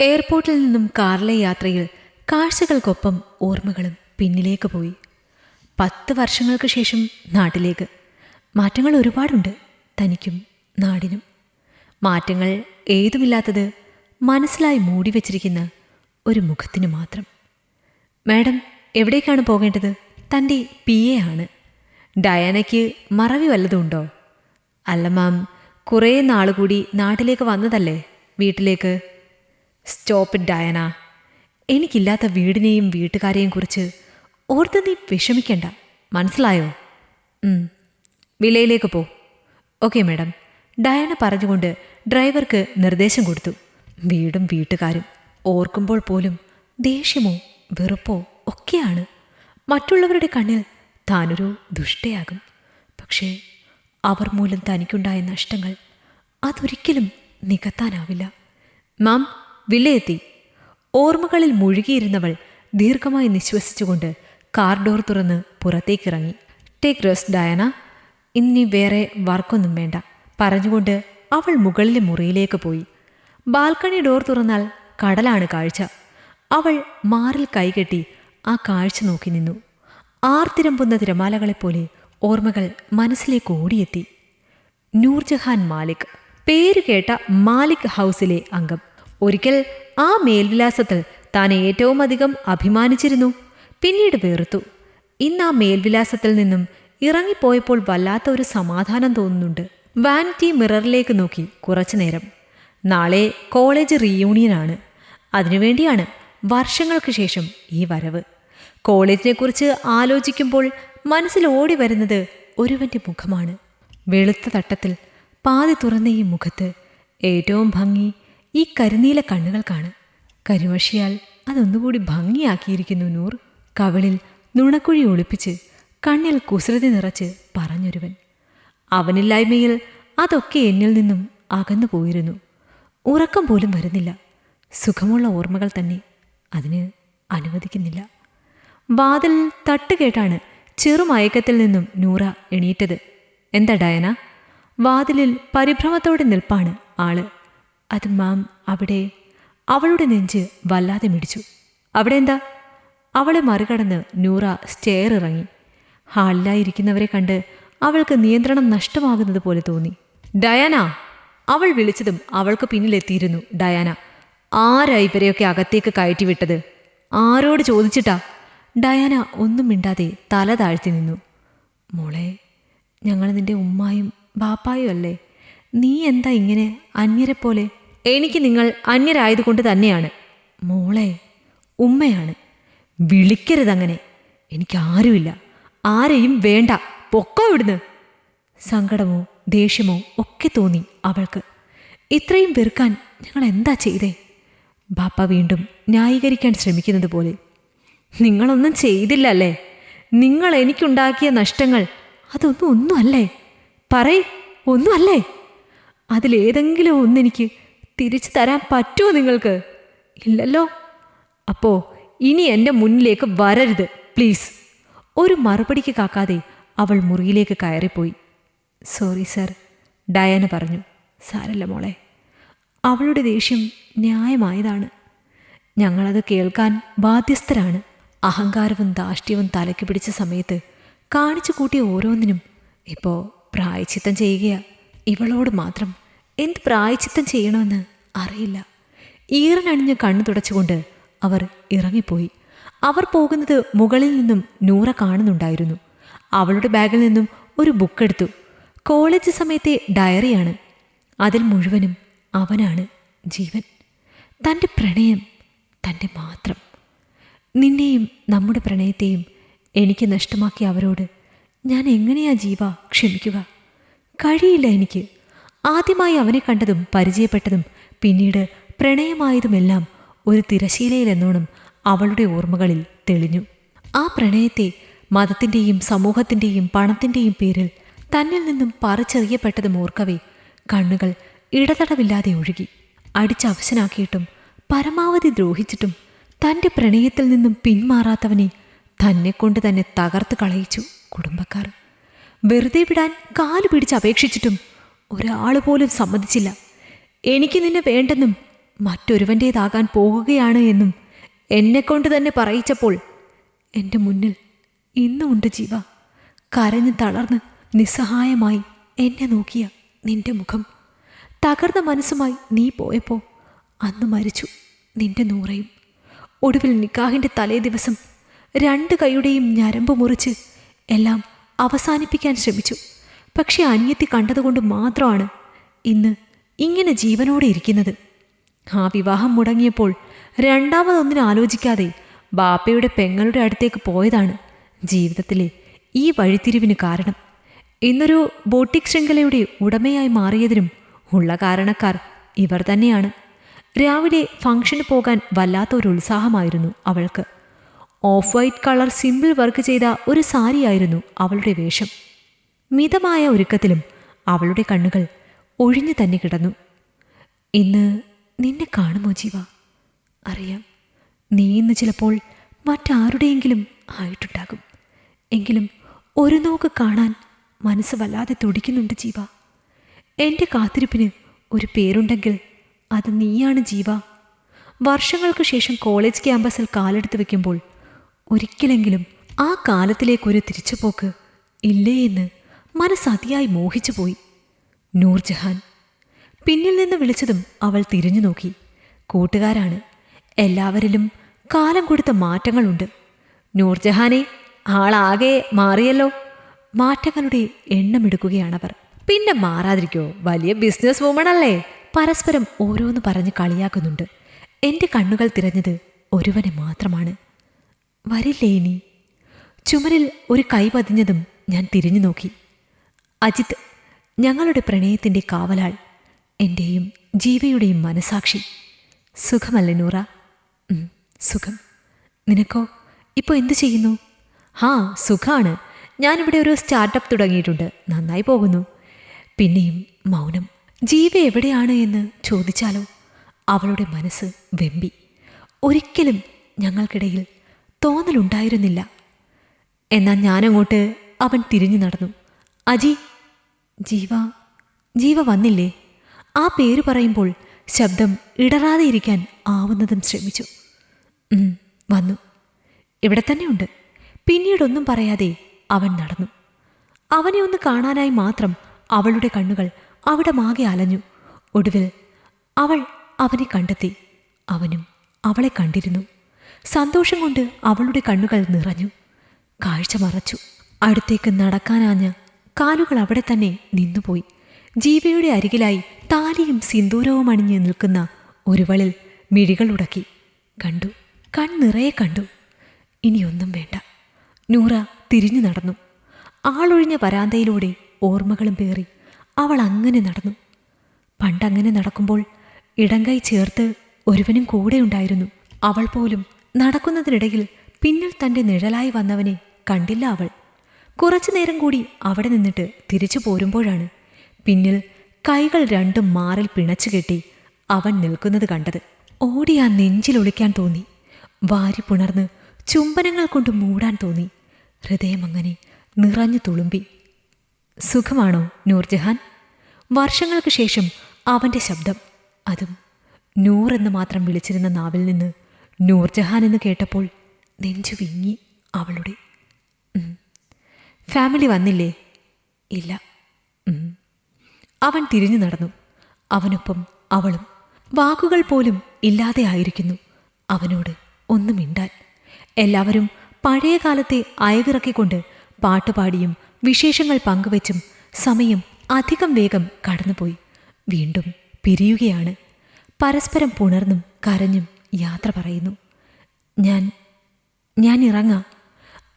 എയർപോർട്ടിൽ നിന്നും കാറിലെ യാത്രയിൽ കാഴ്ചകൾക്കൊപ്പം ഓർമ്മകളും പിന്നിലേക്ക് പോയി. പത്ത് വർഷങ്ങൾക്ക് ശേഷം നാട്ടിലേക്ക്. മാറ്റങ്ങൾ ഒരുപാടുണ്ട് തനിക്കും നാടിനും. മാറ്റങ്ങൾ ഏതുമില്ലാത്തത് മനസ്സിലായി മൂടി വച്ചിരിക്കുന്ന ഒരു മുഖത്തിന് മാത്രം. മാഡം എവിടേക്കാണ് പോകേണ്ടത്? തന്റെ പി എ ആണ്. ഡയാനയ്ക്ക് മറവി വല്ലതുണ്ടോ അല്ല മാം കുറേ നാൾ കൂടി നാട്ടിലേക്ക് വന്നതല്ലേ? വീട്ടിലേക്ക് സ്റ്റോപ്പ് ഡയന എനിക്കില്ലാത്ത വീടിനെയും വീട്ടുകാരെയും കുറിച്ച് ഓർത്ത് നീ വിഷമിക്കണ്ട. മനസ്സിലായോ. വിലയിലേക്ക് പോ. Okay madam. ഡയന പറഞ്ഞുകൊണ്ട് ഡ്രൈവർക്ക് നിർദ്ദേശം കൊടുത്തു. വീടും വീട്ടുകാരും ഓർക്കുമ്പോൾ പോലും ദേഷ്യമോ വെറുപ്പോ ഒക്കെയാണ്. മറ്റുള്ളവരുടെ കണ്ണിൽ താനൊരു ദുഷ്ടയാകും. പക്ഷേ അവർ മൂലം തനിക്കുണ്ടായ നഷ്ടങ്ങൾ അതൊരിക്കലും നികത്താനാവില്ല. മാം വിലയെത്തി. ഓർമ്മകളിൽ മുഴുകിയിരുന്നവൾ ദീർഘമായി നിശ്വസിച്ചുകൊണ്ട് കാർ ഡോർ തുറന്ന് പുറത്തേക്കിറങ്ങി. ടേക്ക് റെസ്റ്റ് ഡയന ഇനി വേറെ വർക്കൊന്നും വേണ്ട. പറഞ്ഞുകൊണ്ട് അവൾ മുകളിലെ മുറിയിലേക്ക് പോയി. ബാൽക്കണി ഡോർ തുറന്നാൽ കടലാണ് കാഴ്ച. അവൾ മാറിൽ കൈകെട്ടി ആ കാഴ്ച നോക്കി നിന്നു. ആർത്തിരമ്പുന്ന തിരമാലകളെപ്പോലെ ഓർമ്മകൾ മനസ്സിലേക്ക് ഓടിയെത്തി. നൂർജഹാൻ മാലിക്. പേര് കേട്ട മാലിക് ഹൗസിലെ അംഗം. ഒരിക്കൽ ആ മേൽവിലാസത്തിൽ താൻ ഏറ്റവും അധികം അഭിമാനിച്ചിരുന്നു. പിന്നീട് വെറുത്തു ഇന്ന് ആ മേൽവിലാസത്തിൽ നിന്നും ഇറങ്ങിപ്പോയപ്പോൾ വല്ലാത്ത ഒരു സമാധാനം തോന്നുന്നുണ്ട്. വാനിറ്റി മിററിലേക്ക് നോക്കി കുറച്ചു നേരം. നാളെ കോളേജ് റീയൂണിയനാണ് അതിനുവേണ്ടിയാണ് വർഷങ്ങൾക്ക് ശേഷം ഈ വരവ്. കോളേജിനെക്കുറിച്ച് ആലോചിക്കുമ്പോൾ മനസ്സിൽ ഓടി വരുന്നത് ഒരുവന്റെ മുഖമാണ്. വെളുത്ത തട്ടത്തിൽ പാതി തുറന്ന ഈ മുഖത്ത് ഏറ്റവും ഭംഗി ഈ കരുനീല കണ്ണുകൾക്കാണ് കരിമഷിയാൽ അതൊന്നുകൂടി ഭംഗിയാക്കിയിരിക്കുന്നു നൂർ. കവളിൽ നുണക്കുഴി ഒളിപ്പിച്ച് കണ്ണിൽ കുസൃതി നിറച്ച് പറഞ്ഞൊരുവൻ. അവനില്ലായ്മയിൽ അതൊക്കെ എന്നിൽ നിന്നും അകന്നു പോയിരുന്നു. ഉറക്കം പോലും വരുന്നില്ല. സുഖമുള്ള ഓർമ്മകൾ തന്നെ അതിന് അനുവദിക്കുന്നില്ല. വാതിൽ തട്ടുകേട്ടാണ് ചെറുമയക്കത്തിൽ നിന്നും നൂറ എണീറ്റത്. എന്താ ഡയന? വാതിലിൽ പരിഭ്രമത്തോടെ നിൽപ്പാണ് ആൾ. അത് മാം അവിടെ അവളുടെ നെഞ്ച് വല്ലാതെ മിടിച്ചു. അവിടെ എന്താ? അവളെ മറികടന്ന് നൂറ സ്റ്റെയർ ഇറങ്ങി. ഹാളിലായിരിക്കുന്നവരെ കണ്ട് അവൾക്ക് നിയന്ത്രണം നഷ്ടമാകുന്നത് പോലെ തോന്നി. ഡയാന അവൾ വിളിച്ചതും അവൾക്ക് പിന്നിലെത്തിയിരുന്നു ഡയാന. ആരായി ഇവരെയൊക്കെ അകത്തേക്ക് കയറ്റി വിട്ടത്? ആരോട് ചോദിച്ചിട്ടാ? ഡയാന ഒന്നും മിണ്ടാതെ തല താഴ്ത്തി നിന്നു. മോളെ ഞങ്ങൾ നിന്റെ ഉമ്മായും ബാപ്പായും അല്ലേ? നീ എന്താ ഇങ്ങനെ അന്യരെ പോലെ എനിക്ക് നിങ്ങൾ അന്യരായതുകൊണ്ട് തന്നെയാണ്. മോളെ ഉമ്മയാണ്. വിളിക്കരുതങ്ങനെ എനിക്ക് ആരുമില്ല. ആരെയും വേണ്ട. പൊക്കോ ഇവിടുന്ന്. സങ്കടമോ ദേഷ്യമോ ഒക്കെ തോന്നി അവൾക്ക്. ഇത്രയും വെറുക്കാൻ ഞങ്ങൾ എന്താ ചെയ്തേ? ബാപ്പ വീണ്ടും ന്യായീകരിക്കാൻ ശ്രമിക്കുന്നത് പോലെ. നിങ്ങളൊന്നും ചെയ്തില്ല അല്ലേ നിങ്ങൾ എനിക്കുണ്ടാക്കിയ നഷ്ടങ്ങൾ. അതൊന്നും ഒന്നുമല്ലേ? പറയ് ഒന്നുമല്ലേ? അതിലേതെങ്കിലും ഒന്നെനിക്ക് തിരിച്ചു തരാൻ പറ്റുമോ നിങ്ങൾക്ക്? ഇല്ലല്ലോ. അപ്പോ ഇനി എന്റെ മുന്നിലേക്ക് വരരുത് പ്ലീസ്. ഒരു മറുപടിക്ക് കാക്കാതെ അവൾ മുറിയിലേക്ക് കയറിപ്പോയി. സോറി സർ ഡയാന പറഞ്ഞു. സാരല്ല മോളെ. അവളുടെ ദേഷ്യം ന്യായമായതാണ്. ഞങ്ങളത് കേൾക്കാൻ ബാധ്യസ്ഥരാണ്. അഹങ്കാരവും ധാഷ്ട്യവും തലയ്ക്ക് പിടിച്ച സമയത്ത് കാണിച്ചു കൂട്ടിയ ഓരോന്നിനും ഇപ്പോൾ പ്രായച്ചിത്തം ചെയ്യുകയാണ് ഇവളോട് മാത്രം എന്ത് പ്രായച്ചിത്തം ചെയ്യണമെന്ന് അറിയില്ല. ഈറനണിഞ്ഞ കണ്ണു തുടച്ചുകൊണ്ട് അവർ ഇറങ്ങിപ്പോയി. അവർ പോകുന്നത് മുകളിൽ നിന്നും നൂറ കാണുന്നുണ്ടായിരുന്നു. അവളുടെ ബാഗിൽ നിന്നും ഒരു ബുക്ക് എടുത്തു. കോളേജ് സമയത്തെ ഡയറിയാണ്. അതിൽ മുഴുവനും അവനാണ് ജീവൻ. തന്റെ പ്രണയം തന്റെ മാത്രം. നിന്നെയും നമ്മുടെ പ്രണയത്തെയും എനിക്ക് നഷ്ടമാക്കിയ അവരോട് ഞാൻ എങ്ങനെയാ ജീവ ക്ഷമിക്കുക? കഴിയില്ല എനിക്ക്. ആദ്യമായി അവനെ കണ്ടതും പരിചയപ്പെട്ടതും പിന്നീട് പ്രണയമായതുമെല്ലാം ഒരു തിരശീലയിലെന്നോണം അവളുടെ ഓർമ്മകളിൽ തെളിഞ്ഞു. ആ പ്രണയത്തെ മതത്തിന്റെയും സമൂഹത്തിന്റെയും പണത്തിന്റെയും പേരിൽ തന്നിൽ നിന്നും പറിച്ചെറിയപ്പെട്ടതും ഓർക്കവേ കണ്ണുകൾ ഇടതടവില്ലാതെ ഒഴുകി. അടിച്ചവശനാക്കിയിട്ടും പരമാവധി ദ്രോഹിച്ചിട്ടും തന്റെ പ്രണയത്തിൽ നിന്നും പിന്മാറാത്തവനെ തന്നെക്കൊണ്ട് തന്നെ തകർത്ത് കളയിച്ചു കുടുംബക്കാർ. വെറുതെ വിടാൻ കാലു പിടിച്ച് അപേക്ഷിച്ചിട്ടും ഒരാൾ പോലും സമ്മതിച്ചില്ല. എനിക്ക് നിന്നെ വേണ്ടെന്നും മറ്റൊരുവന്റേതാകാൻ പോകുകയാണ് എന്നും എന്നെക്കൊണ്ട് തന്നെ പറയിച്ചപ്പോൾ എന്റെ മുന്നിൽ ഇന്നുമുണ്ട് ജീവ. കരഞ്ഞ് തളർന്ന് നിസ്സഹായമായി എന്നെ നോക്കിയ നിന്റെ മുഖം. തകർന്ന മനസ്സുമായി നീ പോയപ്പോൾ അന്ന് മരിച്ചു നിന്റെ നൂറയും. ഒടുവിൽ നിക്കാഹിന്റെ തലേ ദിവസം രണ്ട് കൈയുടെയും ഞരമ്പ് മുറിച്ച് എല്ലാം അവസാനിപ്പിക്കാൻ ശ്രമിച്ചു. പക്ഷെ അനിയത്തി കണ്ടതുകൊണ്ട് മാത്രമാണ് ഇന്ന് ഇങ്ങനെ ജീവനോടെ ഇരിക്കുന്നത്. ആ വിവാഹം മുടങ്ങിയപ്പോൾ രണ്ടാമതൊന്നിനെ ആലോചിക്കാതെ ബാപ്പയുടെ പെങ്ങളുടെ അടുത്തേക്ക് പോയതാണ് ജീവിതത്തിലെ ഈ വഴിത്തിരിവിന് കാരണം. ഇന്നൊരു ബോട്ടിക് ശൃംഖലയുടെ ഉടമയായി മാറിയതിനും ഉള്ള കാരണക്കാർ ഇവർ തന്നെയാണ്. രാവിലെ ഫംഗ്ഷന് പോകാൻ വല്ലാത്ത ഒരു ഉത്സാഹമായിരുന്നു അവൾക്ക്. Off white colour simple work ചെയ്ത ഒരു സാരിയായിരുന്നു അവളുടെ വേഷം. മിതമായ ഒരുക്കത്തിലും അവളുടെ കണ്ണുകൾ ഒഴിഞ്ഞു തന്നെ കിടന്നു. ഇന്ന് നിന്നെ കാണുമോ ജീവ? അറിയാം. നീ ഇന്ന് ചിലപ്പോൾ മറ്റാരുടെയെങ്കിലും ആയിട്ടുണ്ടാകും. എങ്കിലും ഒരു നോക്ക് കാണാൻ മനസ്സ് വല്ലാതെ തുടിക്കുന്നുണ്ട് ജീവ. എന്റെ കാത്തിരിപ്പിന് ഒരു പേരുണ്ടെങ്കിൽ അത് നീയാണ് ജീവ. വർഷങ്ങൾക്ക് ശേഷം കോളേജ് ക്യാമ്പസിൽ കാലെടുത്ത് വെക്കുമ്പോൾ ഒരിക്കലെങ്കിലും ആ കാലത്തിലേക്കൊരു തിരിച്ചുപോക്ക് ഇല്ലേ എന്ന് മനസ്സതിയായി മോഹിച്ചുപോയി നൂർജഹാൻ പിന്നിൽ നിന്ന് വിളിച്ചതും അവൾ തിരിഞ്ഞു നോക്കി. കൂട്ടുകാരാണ്. എല്ലാവരിലും കാലം കൊടുത്ത മാറ്റങ്ങളുണ്ട്. നൂർജഹാനെ ആളാകെ മാറിയല്ലോ. മാറ്റങ്ങളുടെ എണ്ണമെടുക്കുകയാണവർ. പിന്നെ മാറാതിരിക്കോ വലിയ ബിസിനസ് വുമൺ അല്ലേ? പരസ്പരം ഓരോന്ന് പറഞ്ഞ് കളിയാക്കുന്നുണ്ട്. എന്റെ കണ്ണുകൾ തിരഞ്ഞത് ഒരുവനെ മാത്രമാണ്. വരില്ലേ ഇനി? ചുമരിൽ ഒരു കൈ പതിഞ്ഞതും ഞാൻ തിരിഞ്ഞു നോക്കി. അജിത്ത് ഞങ്ങളുടെ പ്രണയത്തിന്റെ കാവലാൾ എന്റെയും ജീവയുടെയും മനസാക്ഷി. സുഖമല്ലേ നൂറ? സുഖം. നിനക്കോ? ഇപ്പോൾ എന്തു ചെയ്യുന്നു? ഹാ സുഖമാണ് ഞാനിവിടെ ഒരു സ്റ്റാർട്ടപ്പ് തുടങ്ങിയിട്ടുണ്ട്. നന്നായി പോകുന്നു. പിന്നെയും മൗനം. ജീവ എവിടെയാണ് എന്ന് ചോദിച്ചാലോ? അവളുടെ മനസ്സ് വെമ്പി. ഒരിക്കലും ഞങ്ങൾക്കിടയിൽ തോന്നലുണ്ടായിരുന്നില്ല. എന്നാൽ ഞാനങ്ങോട്ട് അവൻ തിരിഞ്ഞു നടന്നു. അജി ജീവ ജീവ വന്നില്ലേ? ആ പേര് പറയുമ്പോൾ ശബ്ദം ഇടറാതെ ഇരിക്കാൻ ആവുന്നതും ശ്രമിച്ചു. വന്നു. ഇവിടെ തന്നെയുണ്ട് പിന്നീടൊന്നും പറയാതെ അവൻ നടന്നു. അവനെ ഒന്ന് കാണാനായി മാത്രം അവളുടെ കണ്ണുകൾ അവിടെ മാകെ അലഞ്ഞു. ഒടുവിൽ അവൾ അവനെ കണ്ടെത്തി. അവനും അവളെ കണ്ടിരുന്നു. സന്തോഷം കൊണ്ട് അവളുടെ കണ്ണുകൾ നിറഞ്ഞു. കാഴ്ച മറച്ചു. അടുത്തേക്ക് നടക്കാനാഞ്ഞ കാലുകൾ അവിടെ തന്നെ നിന്നുപോയി. ജീവയുടെ അരികിലായി താലിയും സിന്ദൂരവും അണിഞ്ഞ് നിൽക്കുന്ന ഒരുവളിൽ മിഴികളുടക്കി കണ്ടു. കൺനിറയെ കണ്ടു. ഇനിയൊന്നും വേണ്ട. നൂറ തിരിഞ്ഞു നടന്നു. ആളൊഴിഞ്ഞ വരാന്തയിലൂടെ ഓർമ്മകളും പേറി അവൾ അങ്ങനെ നടന്നു. പണ്ടങ്ങനെ നടക്കുമ്പോൾ ഇടങ്കൈ ചേർത്ത് ഒരുവനും കൂടെ ഉണ്ടായിരുന്നു. അവൾ പോലും നടക്കുന്നതിനിടയിൽ പിന്നിൽ തന്റെ നിഴലായി വന്നവനെ കണ്ടില്ല അവൾ. കുറച്ചു നേരം കൂടി അവിടെ നിന്നിട്ട് തിരിച്ചു പോരുമ്പോഴാണ് പിന്നിൽ കൈകൾ രണ്ടും മാറിൽ പിണച്ചു കെട്ടി അവൻ നിൽക്കുന്നത് കണ്ടത്. ഓടി ആ നെഞ്ചിലൊളിക്കാൻ തോന്നി. വാരി പുണർന്ന് ചുംബനങ്ങൾ കൊണ്ട് മൂടാൻ തോന്നി. ഹൃദയം അങ്ങനെ നിറഞ്ഞു തുളുമ്പി. സുഖമാണോ നൂർജഹാൻ? വർഷങ്ങൾക്ക് ശേഷം അവന്റെ ശബ്ദം. അതും നൂർ എന്ന് മാത്രം വിളിച്ചിരുന്ന നാവിൽ നിന്ന് നൂർജഹാൻ എന്ന് കേട്ടപ്പോൾ നെഞ്ചു വിങ്ങി അവളുടെ. ഫാമിലി വന്നില്ലേ? ഇല്ല. അവൻ തിരിഞ്ഞു നടന്നു. അവനൊപ്പം അവളും. വാക്കുകൾ പോലും ഇല്ലാതെ ആയിരിക്കുന്നു. അവനോട് ഒന്നും മിണ്ടാൻ. എല്ലാവരും പഴയ കാലത്തെ അയവിറക്കിക്കൊണ്ട് പാട്ടുപാടിയും വിശേഷങ്ങൾ പങ്കുവച്ചും സമയം അധികം വേഗം കടന്നുപോയി. വീണ്ടും പിരിയുകയാണ്. പരസ്പരം പുണർന്നും കരഞ്ഞും യാത്ര പറയുന്നു. ഞാൻ ഞാൻ ഇറങ്ങാം.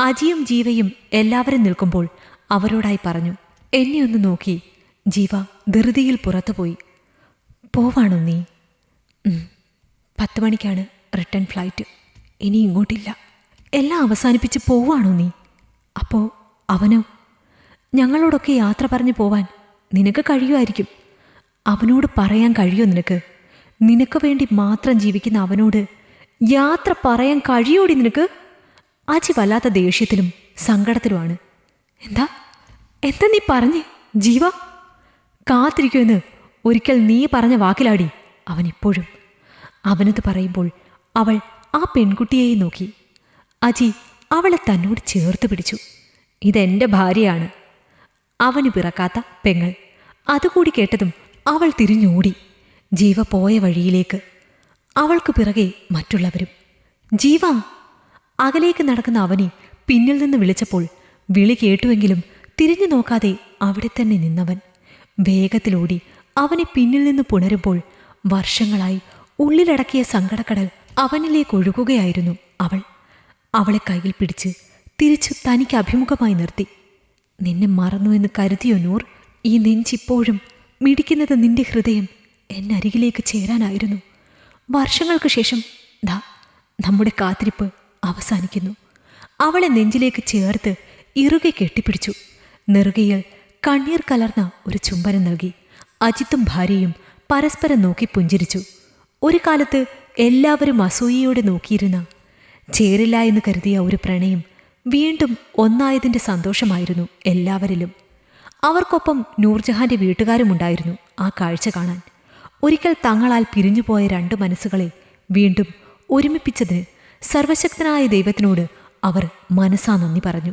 അജിയും ജീവയും എല്ലാവരും നിൽക്കുമ്പോൾ അവരോടായി പറഞ്ഞു എന്നെ ഒന്ന് നോക്കി. ജീവ ധൃതിയിൽ പുറത്തുപോയി. പോവാണോ നീ. പത്ത് മണിക്കാണ് റിട്ടേൺ ഫ്ലൈറ്റ്. ഇനി ഇങ്ങോട്ടില്ല. എല്ലാം അവസാനിപ്പിച്ച് പോവാണോ നീ? അപ്പോൾ അവനോ? ഞങ്ങളോടൊക്കെ യാത്ര പറഞ്ഞു പോവാൻ നിനക്ക് കഴിയുമായിരിക്കും. അവനോട് പറയാൻ കഴിയോ നിനക്ക്? നിനക്ക് വേണ്ടി മാത്രം ജീവിക്കുന്ന അവനോട് യാത്ര പറയാൻ കഴിയോടി നിനക്ക്? അജി വല്ലാത്ത ദേഷ്യത്തിലും സങ്കടത്തിലുമാണ്. എന്താ? എന്താ നീ പറഞ്ഞേ ജീവ? കാത്തിരിക്കുമെന്ന് ഒരിക്കൽ നീ പറഞ്ഞ വാക്കിലാടി അവൻ ഇപ്പോഴും അവനത് പറയുമ്പോൾ അവൾ ആ പെൺകുട്ടിയെ നോക്കി. അജി അവളെ തന്നോട് ചേർത്ത് പിടിച്ചു. ഇതെന്റെ ഭാര്യയാണ്. അവന് പിറക്കാത്ത പെങ്ങൾ. അതുകൂടി കേട്ടതും അവൾ തിരിഞ്ഞോടി. ജീവ പോയ വഴിയിലേക്ക്. അവൾക്ക് പിറകെ മറ്റുള്ളവരും. ജീവ അകലേക്ക് നടക്കുന്ന അവനെ പിന്നിൽ നിന്ന് വിളിച്ചപ്പോൾ വിളി കേട്ടുവെങ്കിലും തിരിഞ്ഞു നോക്കാതെ അവിടെ തന്നെ നിന്നവൻ. വേഗത്തിലോടി അവനെ പിന്നിൽ നിന്ന് പുണരുമ്പോൾ വർഷങ്ങളായി ഉള്ളിലടക്കിയ സങ്കടക്കടൽ അവനിലേക്ക് ഒഴുകുകയായിരുന്നു അവൾ. അവളെ കയ്യിൽ പിടിച്ച് തിരിച്ചു തനിക്ക് അഭിമുഖമായി നിർത്തി. നിന്നെ മറന്നുവെന്ന് കരുതിയോ നൂർ? ഈ നെഞ്ചിപ്പോഴും മിടിക്കുന്നത് നിന്റെ ഹൃദയം എന്നരികിലേക്ക് ചേരാനായിരുന്നു. വർഷങ്ങൾക്ക് ശേഷം ദാ നമ്മുടെ കാത്തിരിപ്പ് അവസാനിക്കുന്നു. അവളെ നെഞ്ചിലേക്ക് ചേർത്ത് ഇറുകെ കെട്ടിപ്പിടിച്ചു. നെറുകയിൽ കണ്ണീർ കലർന്ന ഒരു ചുംബനം നൽകി. അജിത്തും ഭാര്യയും പരസ്പരം നോക്കി പുഞ്ചിരിച്ചു. ഒരു കാലത്ത് എല്ലാവരും അസൂയയോടെ നോക്കിയിരുന്ന ചേരില്ല എന്ന് കരുതിയ ഒരു പ്രണയം വീണ്ടും ഒന്നായതിന്റെ സന്തോഷമായിരുന്നു എല്ലാവരിലും. അവർക്കൊപ്പം നൂർജഹാന്റെ വീട്ടുകാരുമുണ്ടായിരുന്നു ആ കാഴ്ച കാണാൻ. ഒരിക്കൽ തങ്ങളാൽ പിരിഞ്ഞുപോയ രണ്ട് മനസ്സുകളെ വീണ്ടും ഒരുമിപ്പിച്ചതിന് സർവശക്തനായ ദൈവത്തിനോട് അവർ മനസ്സാ നന്ദി പറഞ്ഞു.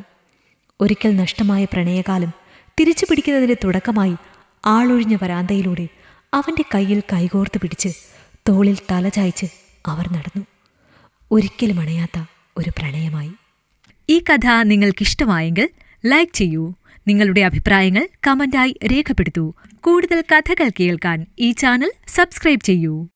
ഒരിക്കൽ നഷ്ടമായ പ്രണയകാലം തിരിച്ചു പിടിക്കുന്നതിന്റെ തുടക്കമായി ആളൊഴിഞ്ഞ വരാന്തയിലൂടെ അവന്റെ കയ്യിൽ കൈകോർത്ത് പിടിച്ച് തോളിൽ തലചായ്ച്ച് അവർ നടന്നു. ഒരിക്കലും അണയാത്ത ഒരു പ്രണയമായി. ഈ കഥ നിങ്ങൾക്കിഷ്ടമായെങ്കിൽ ലൈക്ക് ചെയ്യൂ. നിങ്ങളുടെ അഭിപ്രായങ്ങൾ കമന്റായി രേഖപ്പെടുത്തൂ. കൂടുതൽ കഥകൾ കേൾക്കാൻ ഈ ചാനൽ സബ്സ്ക്രൈബ് ചെയ്യൂ.